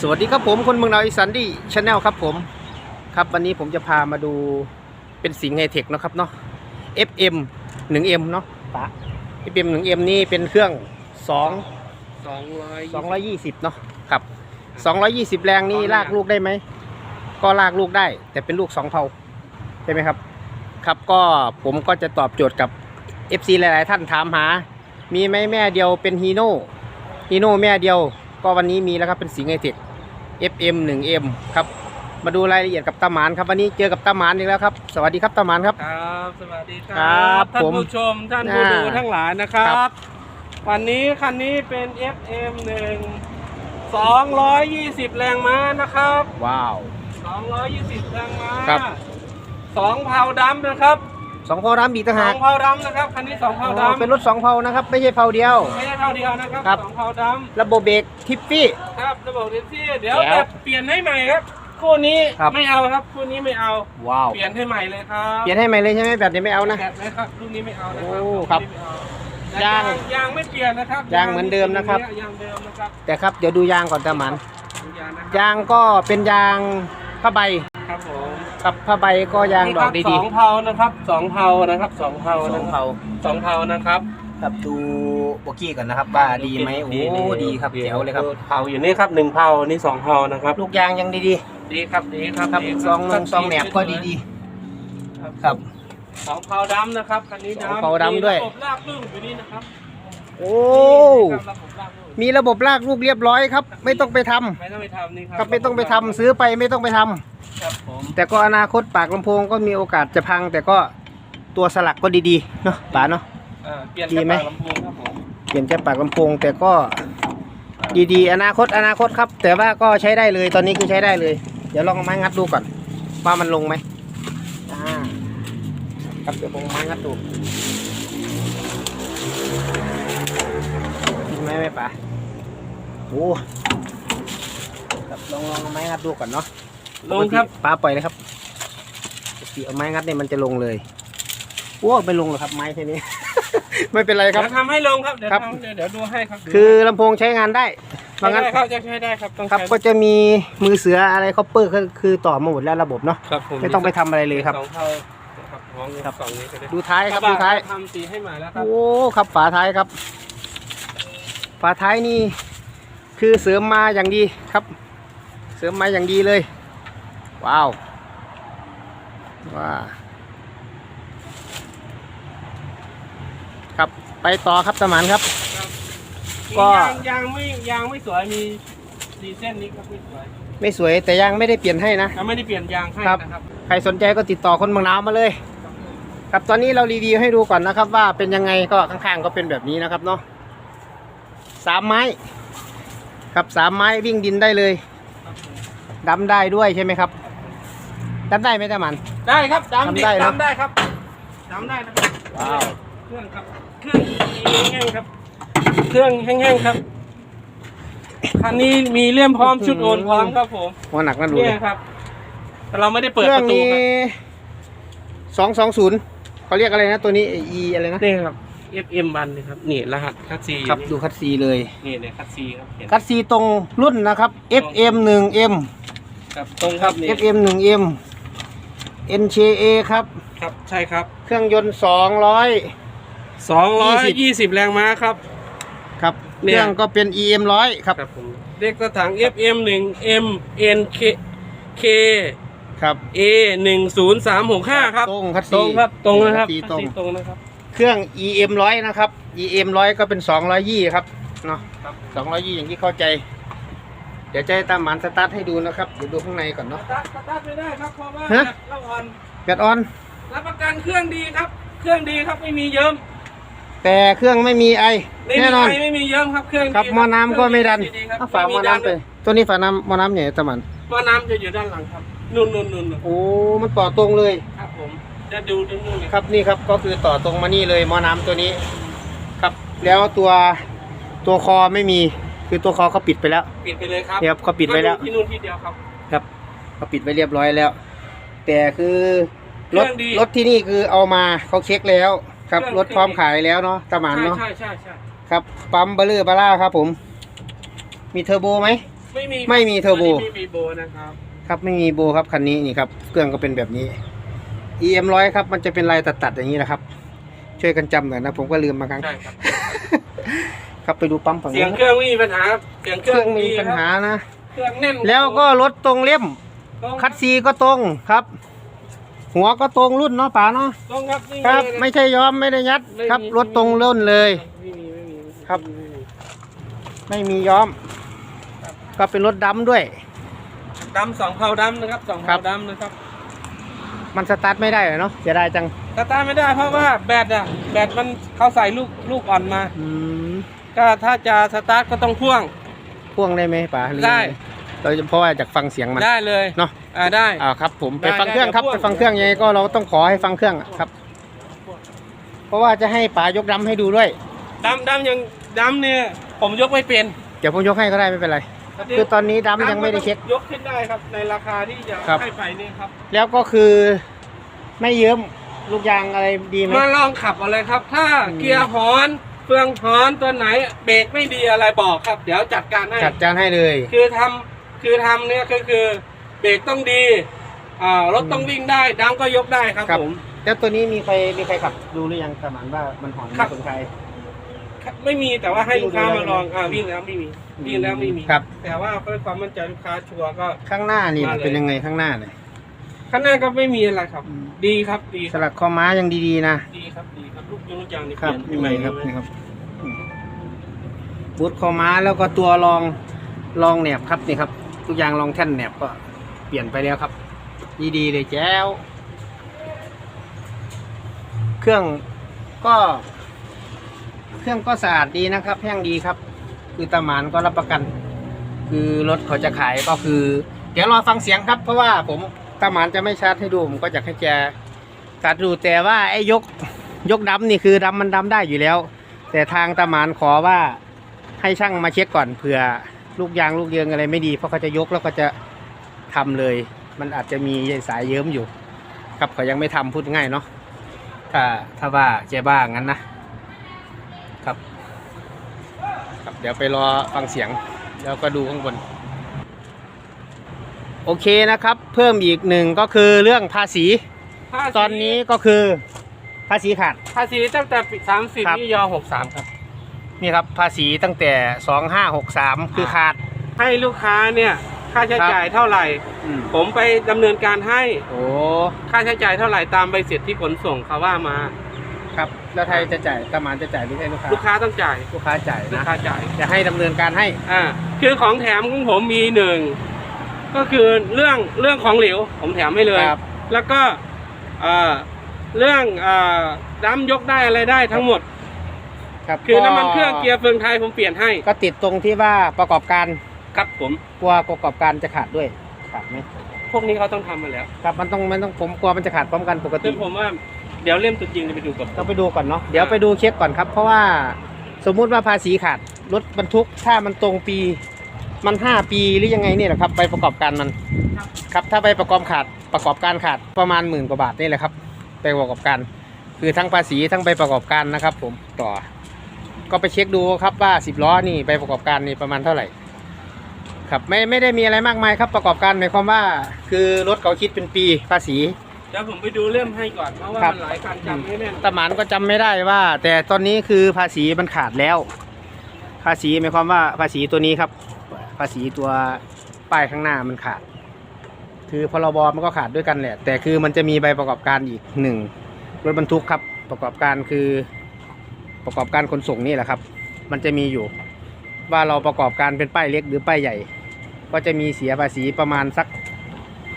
สวัสดีครับผมคนเมืองนาวอีสันดี้ชาแนลครับผม ครับวันนี้ผมจะพามาดูเป็นสิงห์ไฮเทคเนาะครับเนาะ FM 1M เนาะปะ FM 1M นี่เป็นเครื่อง 2 สองร้อย220เนาะครับ 220 แรงนี่ลากลูกได้ไหม ก็ลากลูกได้ แต่เป็นลูก 2 เผาใช่ไหมครับ ครับก็ผมก็จะตอบโจทย์กับ FC หลาย ๆ ท่านถามหา มีไหมแม่เดียวเป็นฮีโน่ฮีโน่แม่เดียว ก็วันนี้มีแล้วครับเป็นสิงห์ไฮเทค FM 1M ครับมาดูรายละเอียดกับตาหมานครับวันนี้เจอกับตาหมานอีกแล้วครับ สวัสดีครับตาหมานครับ ครับ สวัสดีคครัรับท่านผมผู้ชมท่านผู้ดูอ่าทั้งหลายนะครัครับ บ วันนี้คันนี้เป็น FM 1 220 แรงม้านะครับ ว้าว 220 แรงม้าครับ สองเผาดำนะครับ สองเผาดำอีกต่างสอหากงเผาดำนะครับคันนี้สองเผาอ๋อดำเป็นรถสองเผานะครับ ไม่ใช่เผาเดียว ไม่ใช่เผาเดียวนะครับครับ สองเผาดระบบเบรกทิปปี้ำครับระบบเดนซี่เดี๋ยวแจ๋วแบบเปลี่ยนให้ใหม่ครับคู่นี้ครับ ไม่เอาครับคู่นี้ไม่เอา ว้าวเปลี่ยนให้ใหม่เลยครับเปลี่ยนให้ใหม่เลยใช่ไหมแบบนี้ไม่เอานะ แบบนะครับรุ่นนี้ไม่เอานะครัโอ้ครับรุ่นนี้ไม่เอายางยางไม่เปลี่ยนนะครับยางเหมือนเดิมนะครับ ยางเดิมนะครับแต่ครับเดี๋ยวดูยางก่อนตาหมานยางนะครับ ยางก็เป็นยางผ้าใบครับผม กับผ้าใบก็ยางดอกนี่ครับดีสองเผานะครับสองเผานะครับสองเผาๆสนะองครับเผาสองเผานะครับครับดูโบกี้ก่อนนะครับว่าดีไหมโอ้ดีครับเจ๋วเลยครับเผาอยู่นี่ครับหนึ่งเผานี่สองเผานะครับลูกยางยังดีดีครับดีครับๆครับดีซองนงซองแหนบก็ดีๆครับ สองเผาดำนะครับคันนี้สองดำเผาดำด้วยมีระบบลากลื่นอยู่นี่นะครับโอ้ นี่ครับระบบลากลื่น มีระบบลากลูกเรียบร้อยครับ ไม่ต้องไปทำไม่ต้องไปทำนี่ครัครับไม่ต้องไปทำซื้อไปไม่ต้องไปทำครับผมแต่ก็อนาคตปากลำโพงก็มีโอกาสจะพัง แต่ก็ตัวสลักก็ดีๆเนาะป๋าเนาะ อ่าเปลี่ยนดีกระไหมเป๋าลำโพงครับผมเปลี่ยนแค่ปากลำโพงแต่ก็ดีๆ อนาคตอนาคตครับ แต่ว่าก็ใช้ได้เลยตอนนี้คือใช้ได้เลย เดี๋ยวลองเอาไม้งัดดูก่อน ว่ามันลงไหมอ่าครับเดี๋ยวผมเอาไม้งัดดูกินไหมไม่ป๋าโอ้ครับลองลองเอาไม้งัดดูก่อนเนาะลงครับ ปกติป้าปล่อยเลยครับปกติเอาไม้งัดเนี่ยมันจะลงเลยโอ้ไม่ลงหรอกครับไม้แค่นี้ ไม่เป็นไรครับเดี๋ยวทำให้ลงครับ เดี๋ยวครับ ทำเดี๋ยวเดี๋ยวดูให้ครับดูคือลำโพงใช้งานได้บางให้งั้นได้ครับจะใช้ได้ครับต้องครับใช้ก็จะมีมือเสืออะไรคอปเปอร์ก็คือต่อมาหมดแล้วระบบเนาะครับผมไม่ต้องไปทำอะไรเลยครับ สองเท่าครับของครับ สองนี้ก็ได้ดูท้ายครับกะดูบะท้าย ทำสีให้ใหม่แล้วครับ โอ้ครับฝาท้ายครับ ฝาท้ายนี่ คือเสริมมาอย่างดีครับ เสริมมาอย่างดีเลย ว้าวว้าครับไปต่อครับตะหมันครับ ก็ ยางยางไม่ยางไม่สวยมีสีเส้นนี้ครับไม่สวยไม่สวยแต่ยังไม่ได้เปลี่ยนให้นะเราไม่ได้เปลี่ยนยางให้ครับ นะครับ ใครสนใจก็ติดต่อคนบางนาวมาเลย ครับตอนนี้เรารีวิวให้ดูก่อนนะครับ ว่าเป็นยังไงก็ข้างๆก็เป็นแบบนี้นะครับเนาะสามไม้ ครับสามไม้วิ่งดินได้เลยดำได้ด้วยใช่ไหมครับดำได้ไหมตาหมัน ได้ครับดำดิทำได้นะ ดำได้ครับดำได้นะครับว้าวเครื่องครับเครื่องแห้งๆครับ เครื่องแห้งๆครับคันนี้มีเลี่ยมพร้อมชุดโอนพร้อมครับผมหัวหนักน่าดูเนี่เลยยครับแต่เราไม่ได้เปิดเครื่ปองระตูนี้ครับสองสองศูนย์เขาเรียกอะไรนะตัวนี้ E อะไรนะนี่ครับ FM บันนี่ครับนี่รหัสคัดซีครับดูคัดซีเลยนี่เนี่ยคัดซีครับเห็นคัดซีตรงรุ่นนะครับ FM 1 M ครับตรงครับนี่ FM 1 M NCA ครับครับใช่ครับ เครื่องยนต์ 200 220 แรงม้าครับ ครับเนี่เคยรื่องก็เป็น EM 100 ครับครับผมเด็กกระถาง FM 1 M N K K ครับ A 1 0 3 6 5ครับตรงคัดตรงครับตรงนะครับคัดซีตรงคัดซีตรงนะครับ เครื่อง EM 100นะครับ EM 100ก็เป็น220ครับเนาะครับ220อย่างที่เข้าใจ เดี๋ยวจะให้ตามหมันสตาร์ทให้ดูนะครับเดี๋ยวดูข้างในก่อนสเนาะตาร์ทสตาร์ทไม่ได้ครับเพราะว่าฮะ เราอ่อน แบตออน รับประกันเครื่องดีครับ เครื่องดีครับไม่มีเยิ้มแต่เครื่องไม่มีไอไม่แน่มีนอน ไอไม่มีเยิ้มครับเครื่องดีครับหมอน้ำก็ไม่ดันเครื่องครับเอาฝาหมอน้ำไป ตัวนี้ฝาน้ำหมอน้ำใหญ่ตะหมันหมอน้ำจะอยู่ด้านหลังครับนู่นนู่นนู่นนู่นโอ้ มันต่อตรงเลย ครับผม จะดูตรงนู้นเลยครับนี่ครับก็คือต่อตรงมานี่เลยหมอน้ำตัวนี้ ครับ แล้วตัวตัวคอไม่มี คือตัวคอเขาปิดไปแล้ว ปิดไปเลยครับเนี่ยครับเขาปิดไว้แล้ว ที่นู่นที่เดียวครับ ครับเขาปิดไว้เรียบร้อยแล้ว แต่คือรถเครื่องดีรถที่นี่คือเอามาเขาเช็คแล้ว ครับเครื่อง รถพร้อมขายแล้วเนาะตะหมันใช่เนาะใช่ใช่ใช่ครับปั๊มเบลเลอร์บาร่าครับ ผม มีเทอร์โบไหม ไม่มีไม่มีเทอร์โบ ไม่มีโบนะครับ ครับไม่มีโบครับคันนี้นี่ครับเครื่องก็เป็นแบบนี้ EM ร้อยครับ มันจะเป็นลายตัดๆอย่างนี้นะครับ ช่วยกันจำหน่อยนะ ผมก็ลืมมาครั้ง ใช่ครับ ครับไปดูปั๊มฝั่งเสียงนู้นเครื่องไม่มีปัญหาครับเสียงเคเครื่รื่อองงมีดีปัญหาครับนะ เครื่องแน่นแล้วก็รถตรงเล่ม ตรงคัดซีก็ตรงครับ หัวก็ตรงรุ่นเนาะป๋าเนาะตรงครับนี่ครับ เลยนะ ไม่ใช่ย้อมไม่ได้ยัดไม่ครับมีรถตรงรุ่นเลย ไม่มีไม่มีครับ ไม่มีไม่มีย้อม ก็เป็นรถดำด้วย ดำสองเผาดำนะครับสองครัเผาบดำนะครับ มันสตาร์ทไม่ได้เลยเนาะเสียดายจังสตาร์ทไม่ได้เพราะว่าแบตอะแบตมันเขาใส่ลูกลูกอ่อนมา อืมก็ถ้าจะสตาร์ทก็ต้องพ่วง พ่วงได้ไหมป๋าหรือได้ เราเพราะว่าจากฟังเสียงมัน ได้เลยเนาะ อ่าได้ อ่าครับ ผมไปได้ฟังเครื่องครับได้ไปเดี๋ยวฟังเครื่องยังไงก็เราต้องขอให้ฟังเครื่องอะครับ เพราะว่าจะให้ป๋ายกดำให้ดูด้วย ดำดำยังดำเนี่ยผมยกไม่เป็น เดี๋ยวผมยกให้ก็ได้ไม่เป็นไร คือตอนนี้ดำยังไม่ได้เช็ค ยกขึ้นได้ครับ ในราคาที่จะครับ ให้ไปนี่ครับ แล้วก็คือไม่เยิ้มลูกยางอะไรดีไหม มาลองขับอะไรครับ ถ้าอืม เกียร์หอนเฟืองหอนตัวไหนเบรกไม่ดีอะไรบอกครับ เดี๋ยวจัดการให้ จัดจานให้เลย คือทำคือทำเนี่ยก็คือเบรกต้องดีอ่ารถต้องวิ่งได้ดังก็ยกได้ครับครับ ผม แล้วตัวนี้มีใครมีใครขับดูหรือยังประมาณว่ามันหอนครับคนใคร ไม่มีแต่ว่าให้ลูกค้าวิ่งมาแล้วลองอ่าวิ่งแล้วไม่มีวิ่งแล้วไม่มีครับ แต่ว่าเพื่อความมั่นใจลูกค้าชัวร์ก็ข้างหน้านี่มาเลยเป็นยังไงข้างหน้าเนี่ยข้างหน้าก็ไม่มีอะไรครับอืมดีครับดีสลักคอม้ายังดีๆนะดีครับดีครับลูกยงลูกยางนี่ครับเปลี่ยนใหม่นี่ๆครับเลยนี่ครับอืมบูทคอม้าแล้วก็ตัวรองรองแหนบครับนี่ครับทุกอย่างรองแท่นแหนบก็เปลี่ยนไปแล้วครับ ดีๆเลยแจ้ว เครื่องก็ เครื่องก็สะอาดดีนะครับ แห้งดีครับ คือตาหมานก็รับประกัน คือรถเขาจะขายก็คือ เดี๋ยวรอฟังเสียงครับ เพราะว่าผมตาหมานจะไม่ชาร์จให้ดูผมก็จะให้แกชาร์จดูแต่ว่าไอ้ยกยกดำนี่คือดำมันดำได้อยู่แล้ว แต่ทางตาหมานขอว่าให้ช่างมาเช็คก่อนเผื่อลูกยางลูกเยืองอะไรไม่ดีเพราะเขาจะยกแล้วก็จะทำเลย มันอาจจะมีสายเยิ้มอยู่ ครับเขายังไม่ทำพูดง่ายเนาะถ้าถ้าว่าเจ๊บ้างั้นนะ ดี๋ยวไปรอฟังเสียง แล้วก็ดูข้างบน โอเคนะครับ เพิ่มอีกหนึ่งก็คือเรื่องภาษี ภาษีตอนนี้ก็คือภาษีขาด ภาษีตั้งแต่ปีสามสิบครับ นี่ยอหกสามครับ นี่ครับภาษีตั้งแต่สองห้าหกสามคือขาด ให้ลูกค้าเนี่ยค่าใช้ครับ จ่ายเท่าไหร่ ผมไปดำเนินการให้โอ้ค่าใช้จ่ายเท่าไหร่ตามใบเสร็จที่ขนส่งเขาว่ามาครับ แล้วไทยจะจ่ายตามานจะจ่ายหรือให้ลูกค้าลูกค้าต้องจ่ายลูกค้าจ่ายลูกนะค้าจ่ายจะให้ดำเนินการให้อ่าคือของแถมของผมมีหนึ่งก็คือเรื่องเรื่องของเหลวผมแถมให้เลย ครับ แล้วก็เอ่อเรื่องเอ่อดั้มยกได้อะไรได้ทั้งหมด ครับคือน้ำมันเครื่องเกียร์เฟืองไทยผมเปลี่ยนให้ก็ติดตรงที่ว่าประกอบการครับผม กลัวประกอบการจะขาดด้วยขาดไหมพวกนี้เขาต้องทำมาแล้วครับมันต้องมันต้องผมกลัวมันจะขาดพร้อมกันปกติ ซึ่งผมว่า เดี๋ยวเล่มตัวจริงจะไปดูกับต้องไปดูก่อนเนาะ เดี๋ยวไปดูเช็คก่อนครับ เพราะว่าสมมุติว่าภาษีขาดรถบรรทุกถ้ามันตรงปี มันห้าปีหรือยังไงนี่แหละครับ ไปประกอบการมัน ครับถ้าไปประกอบขาดประกอบการขาดประมาณหมื่นกว่าบาทนี่แหละครับ ไปประกอบการ คือทั้งภาษีทั้งไปประกอบการนะครับ ผมต่อ ก็ไปเช็คดูครับว่าสิบล้อนี่ไปประกอบการนี่ประมาณเท่าไหร่ครับไม่ไม่ได้มีอะไรมากมายครับประกอบการหมายความว่า คือรถเขาคิดเป็นปีภาษี ดี๋ยวผมไปดูเล่มให้ก่อนเพราะว่าครับ มันหลายการจำไม่แน่นตะหมานก็จำไม่ได้ว่า แต่ตอนนี้คือภาษีมันขาดแล้ว ภาษีหมายความว่าภาษีตัวนี้ครับ ภาษีตัวป้ายข้างหน้ามันขาด คือพรบมันก็ขาดด้วยกันแหละ แต่คือมันจะมีใบประกอบการอีกหนึ่งรถบรรทุกครับ ประกอบการคือประกอบการขนส่งนี่แหละครับ มันจะมีอยู่ ว่าเราประกอบการเป็นป้ายเล็กหรือป้ายใหญ่ ก็จะมีเสียภาษีประมาณสัก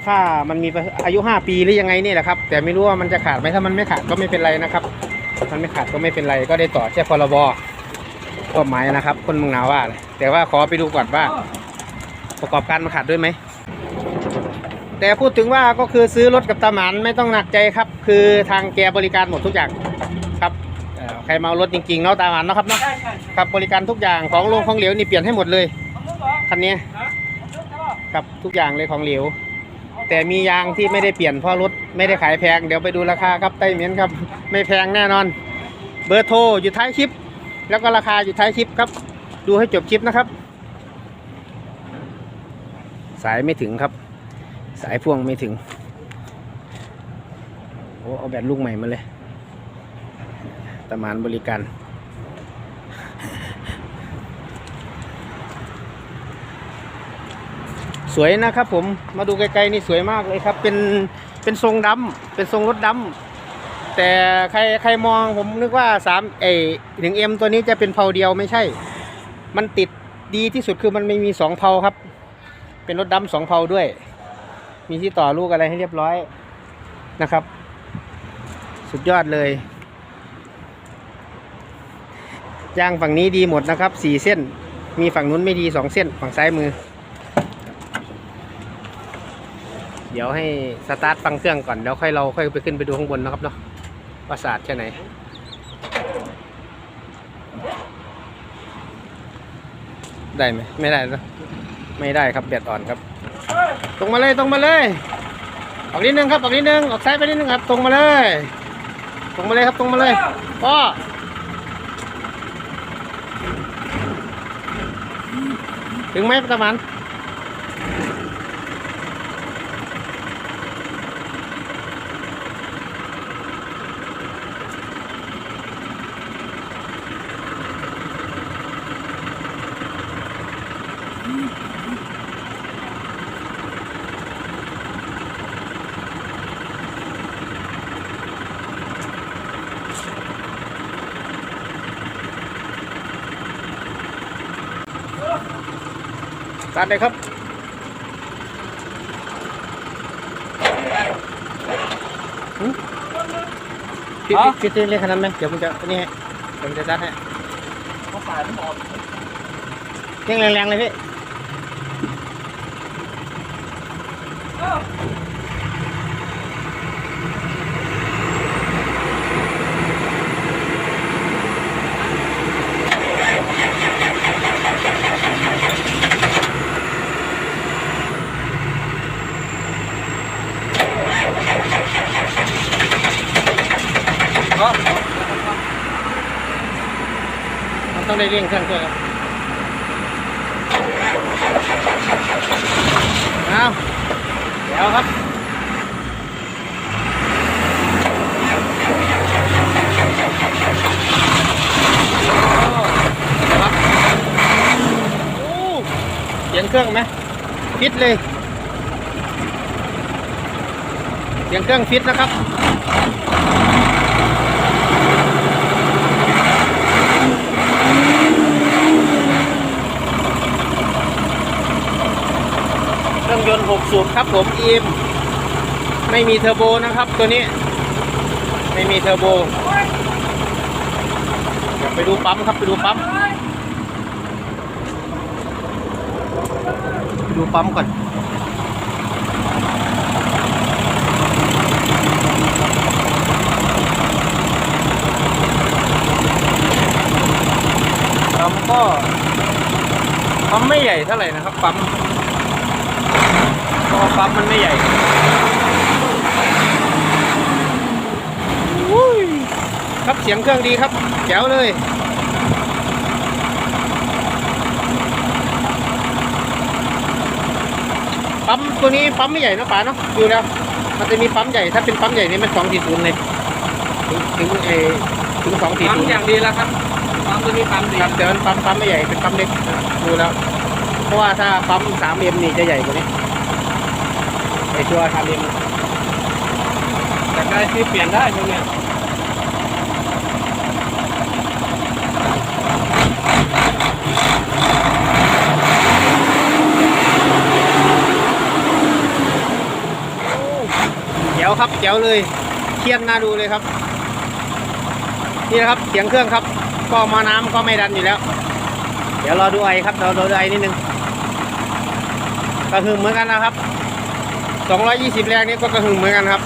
ถ้ามันมีอายุ 5 ปีหรือยังไงนี่แหละครับ แต่ไม่รู้ว่ามันจะขาดไหมถ้ามันไม่ขาดก็ไม่เป็นไรนะครับ มันไม่ขาดก็ไม่เป็นไรก็ได้ต่อแค่พรบกฎหมายนะครับ คนมึงหนาวว่า แต่ว่าขอไปดูก่อนว่า ประกอบการมันขาดด้วยไหมแต่พูดถึงว่าก็คือซื้อรถกับตาหมานไม่ต้องหนักใจครับ คือทางแกบริการหมดทุกอย่างครับใครเมารถจริงๆเนาะตาหมานเนาะครับเนาะครับบริการทุกอย่างของโลงของเหลวนี่เปลี่ยนให้หมดเลยคันนี้ครับทุกอย่างเลยของเหลว แต่มียางที่ไม่ได้เปลี่ยนเพราะรถไม่ได้ขายแพง เดี๋ยวไปดูราคาครับใต้เมียนครับ ไม่แพงแน่นอน เบอร์โทรอยู่ท้ายคลิป แล้วก็ราคาอยู่ท้ายคลิปครับ ดูให้จบคลิปนะครับ สายไม่ถึงครับ สายพ่วงไม่ถึงโอ้เอาแบตลูกใหม่มาเลยตามานบริการ สวยนะครับผมมาดูไกลๆนี่สวยมากเลยครับ เป็นเป็นทรงดำเป็นทรงรถดำแต่ใครใครมองผมนึกว่าสามเอถึงเอ็มตัวนี้จะเป็นเพาเดียวไม่ใช่ มันติดดีที่สุดคือมันไม่มีสองเพาครับ เป็นรถดำสองเพาด้วย มีที่ต่อลูกอะไรให้เรียบร้อยนะครับ สุดยอดเลยยางฝั่งนี้ดีหมดนะครับสี่เส้น มีฝั่งนู้นไม่ดีสองเส้น ฝั่งซ้ายมือ เดี๋ยวให้สตาร์ทฟังเครื่องก่อนแล้วค่อยเราค่อยไปขึ้นไปดูข้างบนนะครับเนาะว่าสะอาดแค่ไหนได้ไหมไม่ได้นะไม่ได้ครับแดดอ่อนครับ ตรงมาเลยตรงมาเลย ออกนิดนึงครับออกนิดนึงออกซ้ายไปนิดนึงครับ ตรงมาเลย ตรงมาเลยครับตรงมาเลยพ่อถึงไหมประมาณ ตัดเลยครับหึพี่ฮะ พี่พี่เรียกขนาดนั้นไหมเดี๋ยวผมจะนี่ให้เดี๋ยวผมจะตัดให้เขาสายไม่หมดเร่งแรงๆเลยพี่ มันต้องได้เร่งเครื่องด้วยครับเอาเดี๋ยวครับเสียงเครื่องไหมฟิตเลย เสียงเครื่องฟิตนะครับ เครื่องยนต์ 6 สูบครับผมอีมไม่มีเทอร์โบนะครับตัวนี้ ไม่มีเทอร์โบเดี๋ยวไปดูปั๊มครับไปดูปั๊มไปดูปั๊มก่อนปั๊มก็ปั๊มไม่ใหญ่เท่าไหร่นะครับปั๊ม เพราะว่าปั๊มมันไม่ใหญ่อุ้ยครับเสียงเครื่องดีครับแจ๋วเลยปั๊มตัวนี้ปั๊มไม่ใหญ่นะป๋าเนาะดูแล้ว มันจะมีปั๊มใหญ่ถ้าเป็นปั๊มใหญ่นี่มันสองสี่ศูนย์เลยถึงถึงเออถึงสองสี่ปั๊มศูนย์อย่างดีแล้วครับปั๊มตัวนี้ปั๊มดีครับแต่มันปั๊มปั๊มไม่ใหญ่เป็นปั๊มเล็กดูแล้ว เพราะว่าถ้าปั๊มสามเอ็มนี่จะใหญ่กว่านี้ ไอตัวสามเอ็มแต่ได้ที่เปลี่ยนได้ตรงเนี้ยเจ๋วครับเจ๋วเลยเทียนน่าดูเลยครับ นี่นะครับเสียงเครื่องครับ ก็มาน้ำก็ไม่ดันอยู่แล้ว เดี๋ยวรอดูไอครับเรารอดูไอนิดนึงกระหึ่มเหมือนกันนะครับ 220 แรงนี้ก็กระหึ่มเหมือนกันครับ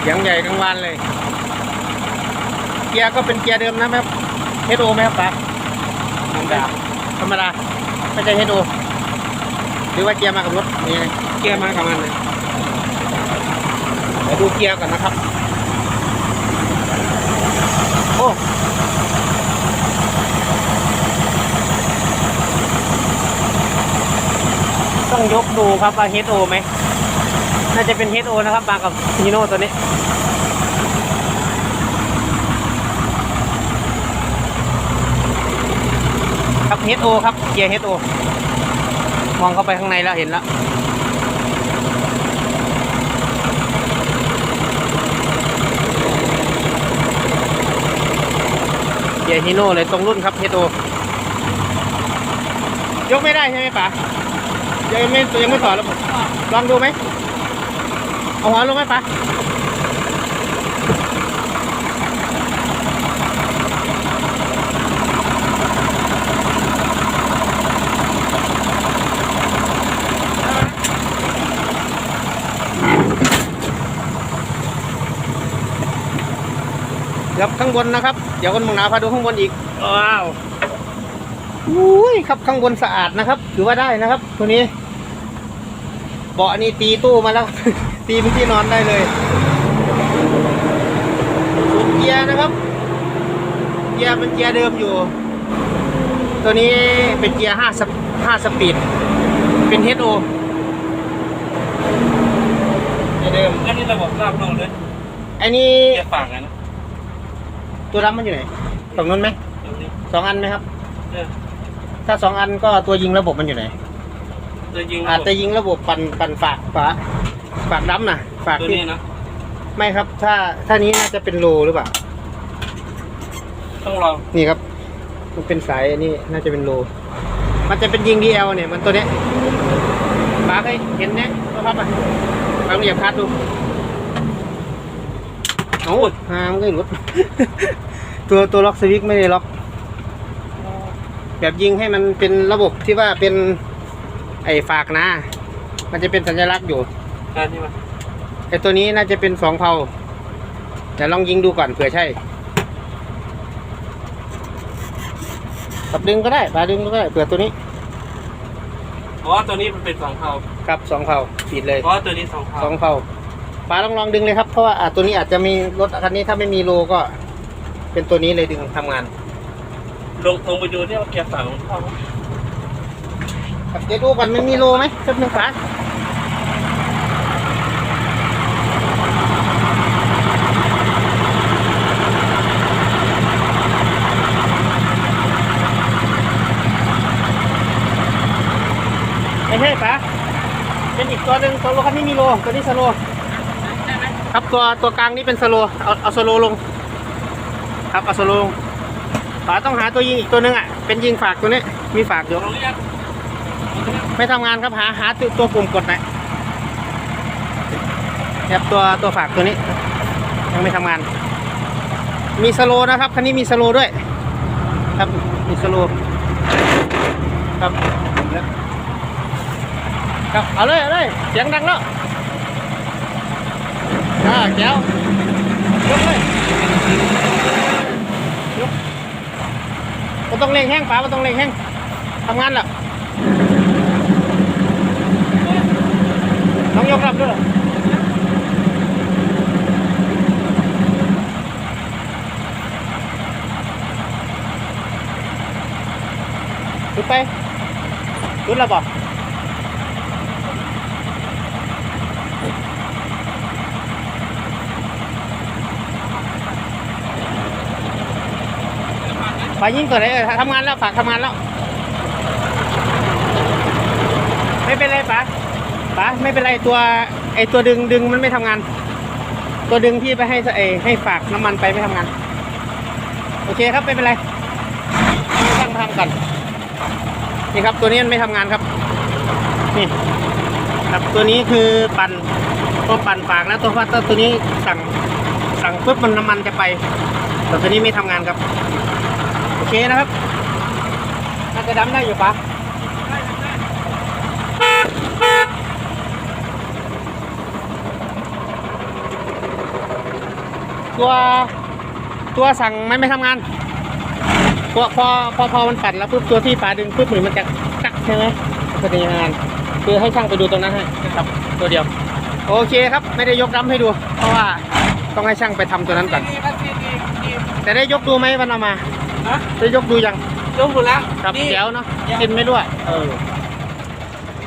เสียงใหญ่กลางวันเลย เกียร์ก็เป็นเกียร์เดิมนะครับเฮดโอไหมครับป๋าธรรมดาธรรมดาไม่ใช่เฮดโอหรือว่าเกียร์มากับรถนี่ไงเกียร์มากับมันเลยเดี๋ยวดูเกียร์ก่อนนะครับ โอ้ ต้องยกดูครับว่า HO ไหม น่าจะเป็น HO นะครับมากับฮีโน่ตัวนี้ครับ HO ครับเกียร์ HO มองเข้าไปข้างในแล้วเห็นแล้วเกียร์ฮีโน่เลยตรงรุ่นครับ HO ยกไม่ได้ใช่ไหมป๋า ยังไม่ยังไม่ถอดแล้วผมลองดูไหมเอาหัวลงไหมป๋าครับข้างบนนะครับ เดี๋ยวคนมองหนาพาดูข้างบนอีก ว้าวอุ้ยครับข้างบนสะอาดนะครับ ถือว่าได้นะครับ ตัวนี้เบาะนี่ตีตู้มาแล้ว ตีเป็นที่นอนได้เลยสูบเกียร์นะครับเกียร์เป็นเกียร์เดิมอยู่ ตัวนี้เป็นเกียร์ห้าสห้าสปีดเป็น HO เกียร์เดิมอันนี้ระบบราบโลกเลยอันนี้เกียร์ฝั่งอะนะ ตัวรับมันอยู่ไหนฝั่งนู้นไหมตรงนี้สองอันไหมครับเออถ้าสองอันก็ตัวยิงระบบมันอยู่ไหน จะยิงอาจจะยิงระบบปั่นปั่นฝากฝาฝากดำนะฝากตัวที่นี้นะไม่ครับ ถ้าถ้านี้น่าจะเป็นโลหรือเปล่า ต้องลองนี่ครับ มันเป็นสายอันนี้น่าจะเป็นโล มันจะเป็นยิง DL เนี่ย มันตัวเนี้ยป้าเคยเห็นเนี่ยครับอะลองเหยียบคลัดดูโอ้ยหามนก็หลุด ตัวตัวล็อกสวิตช์ไม่ได้ล็อก แบบยิงให้มันเป็นระบบที่ว่าเป็นไอ้ฝากนะ มันจะเป็นสัญลักษณ์อยู่การที่มันไอ้ตัวนี้น่าจะเป็นสองเผาแต่ลองยิงดูก่อนเผื่อใช่ตับดึงก็ได้ปลาดึงก็ได้เผื่อตัวนี้เพราะว่าตัวนี้มันเป็นสองเผาครับสองเผาปิดเลยเพราะว่าตัวนี้สองเผาสองเผาปลาลองลองดึงเลยครับเพราะว่าอะตัวนี้อาจจะมีรถคันนี้ถ้าไม่มีโลก็ เป็นตัวนี้เลยดึงทำงาน ลงลงไปดูที่ว่าเกียร์ฝั่งมันเข้า กับเดี๋ยวดูก่อนมันมีโลไหมสักหนึ่งฝาไม่ใช่ปะเป็นอีกตัวหนึ่งตัวโลคันนี้มีโลตัวนี้สโลครับตัวตัวกลางนี่เป็นสโลเอาเอาสโลลง ครับเอาสโลลงป๋าต้องหาตัวยิงอีกตัวหนึงอะเป็นยิงฝากตัวนี้มีฝากอยู่ ไม่ทำงานครับหาหาตัวตัวปุ่มกดหน่อบตัวตัวฝากตัวนี้ ยังไม่ทำงาน มีสโลนะครับคันนี้มีสโลด้วย ครับมีสโลครับครับเอาเลยเอาเลยเสียงดังแล้วอ่าแก้วยกเลยยกมันต้องเร่งแห้งป๋ามันต้องเร่งแห้งทำงานแล้ว ต้องยกรับด้วยจุดไปจุด แล้วบอกไปยิงตัวไหนเออทำงานแล้วฝากทำงานแล้ว ไม่เป็นไรป๋าป๋าไม่เป็นไรตัวไอตัวดึงดึงมันไม่ทำงาน ตัวดึงที่ไปให้ไอให้ฝากน้ำมันไปไม่ทำงาน โอเคครับไม่เป็นไรให้ช่างทำกัน นี่ครับตัวนี้มันไม่ทำงานครับ นี่ครับตัวนี้คือปั่นตัวปั่นฝากแล้วตัวฟัตเตอร์ตัวนี้สั่งสั่งปุ๊บมันน้ำมันจะไปแต่ตัวนี้ไม่ทำงานครับ โอเคนะครับน่าจะดำได้อยู่ปะตัวตัวสั่งไมันไม่ทำงาน ตัวพอพอพอมันปัดแล้วปุ๊บตัวที่ฝาดึงปุ๊บเหมือนมันจะกักใช่ไหมมันจะทำงานคือให้ช่างไปดูตรงนั้นให้นะครับ ตัวเดียว โอเคครับไม่ได้ยกดำให้ดู เพราะว่าต้องให้ช่างไปทำตัวนั้นก่อนดีครับดีดีดีแต่ได้ยกดูไหมวันเอามาฮะได้ยกดูยังยกหมดแล้วครับดีเดี๋ยวเนาะกินไม่ด้วยเออ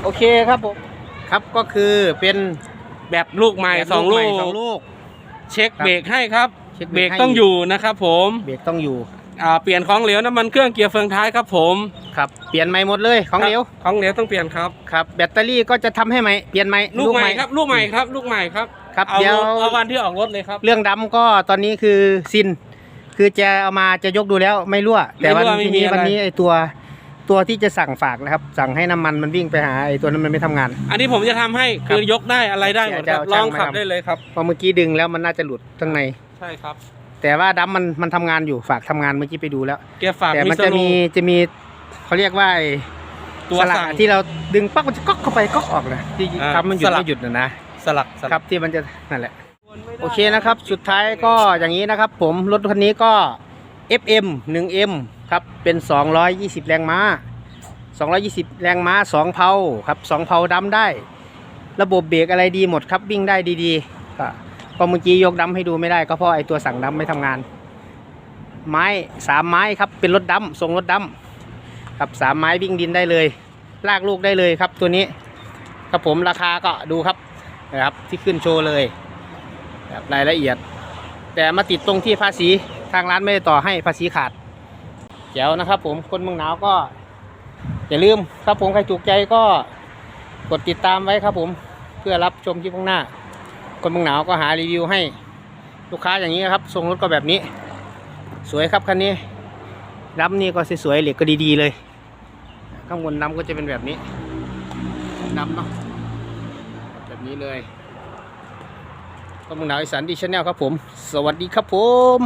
โอเคครับผมครับก็คือเป็นแบบลูกใหม่แบบสองลูใหกม่สองลูก เช็คครับเบรกให้ครับเช็คเบรกให้ต้องอยู่นะครับผมเบรกต้องอยู่ อ่าเปลี่ยนของเหลวน้ำมันเครื่องเกียร์เฟืองท้ายครับผมครับเปลี่ยนใหม่หมดเลยของเหลวครับของเหลวต้องเปลี่ยนครับครับแบตเตอรี่ก็จะทำให้ใหม่เปลี่ยนใหม่ลูกใหม่ครับลูกใหม่ครับลูกใหม่ครับครับเอาเดี๋ยวเอาวันที่ออกรถเลยครับ เรื่องดำก็ตอนนี้คือซิน คือจะเอามาจะยกดูแล้วไม่รั่ว แต่วันไม่รั่วทีนี้ไม่มีอะไร วันนี้ไอตัวตัวที่จะสั่งฝากนะครับ สั่งให้น้ำมันมันวิ่งไปหาไอตัวนั้นมันไม่ทำงาน อันนี้ผมจะทำให้คือยกได้อะไรได้หมดครับเดี๋ยวจะเอาลองขับช่างมาทำ ได้เลยครับ เพอเมื่อกี้ดึงแล้วมันน่าจะหลุดข้างใน ใช่ครับ แต่ว่าดำมันมันทำงานอยู่ฝากทำงานเมื่อกี้ไปดูแล้วเกียร์ฝากแต่มีมันสจะโลมีจะมีเขาเรียกว่าไอ้ตัวสลักสั่ง ที่เราดึงปั๊บมันจะก๊อกเข้าไปก๊อกออกเลยที่อ่าทำมันหยุดสลัก ไม่หยุดนะนะสลักสลักครับที่มันจะนั่นแหละ โอเคนะครับ สุดท้ายก็อย่างนี้นะครับ ผมรถคันนี้ก็ FM 1M ครับ เป็น 220 แรงม้า 220 แรงม้า 2 เพาครับ 2 เพาดำได้ ระบบเบรกอะไรดีหมดครับ วิ่งได้ดีๆ ก็เมื่อกี้ยกดำให้ดูไม่ได้ก็เพราะไอตัวสั่งดำไม่ทำงาน ไม้สามไม้ครับเป็นรถดำทรงรถดำครับสามไม้วิ่งดินได้เลย ลากลูกได้เลยครับตัวนี้ครับผมราคาก็ดูครับนะครับที่ขึ้นโชว์เลยแบบรายละเอียด แต่มาติดตรงที่ภาษีทางร้านไม่ได้ต่อให้ภาษีขาดเจ๋วนะครับ ผมคนเมืองหนาวก็ อย่าลืมครับผมใครถูกใจก็กดติดตามไว้ครับผมเพื่อรับชมคลิปข้างหน้า คนเมืองหนาวก็หารีวิวให้ลูกค้าอย่างนี้ครับทรงรถก็แบบนี้ สวยครับคันนี้ดำนี่ก็สวยๆเหล็กก็ดีๆเลย ข้างบนดำก็จะเป็นแบบนี้ดำเนาะแบบนี้เลยคนเมืองหนาวอีสานดีชาแนลครับผม สวัสดีครับผม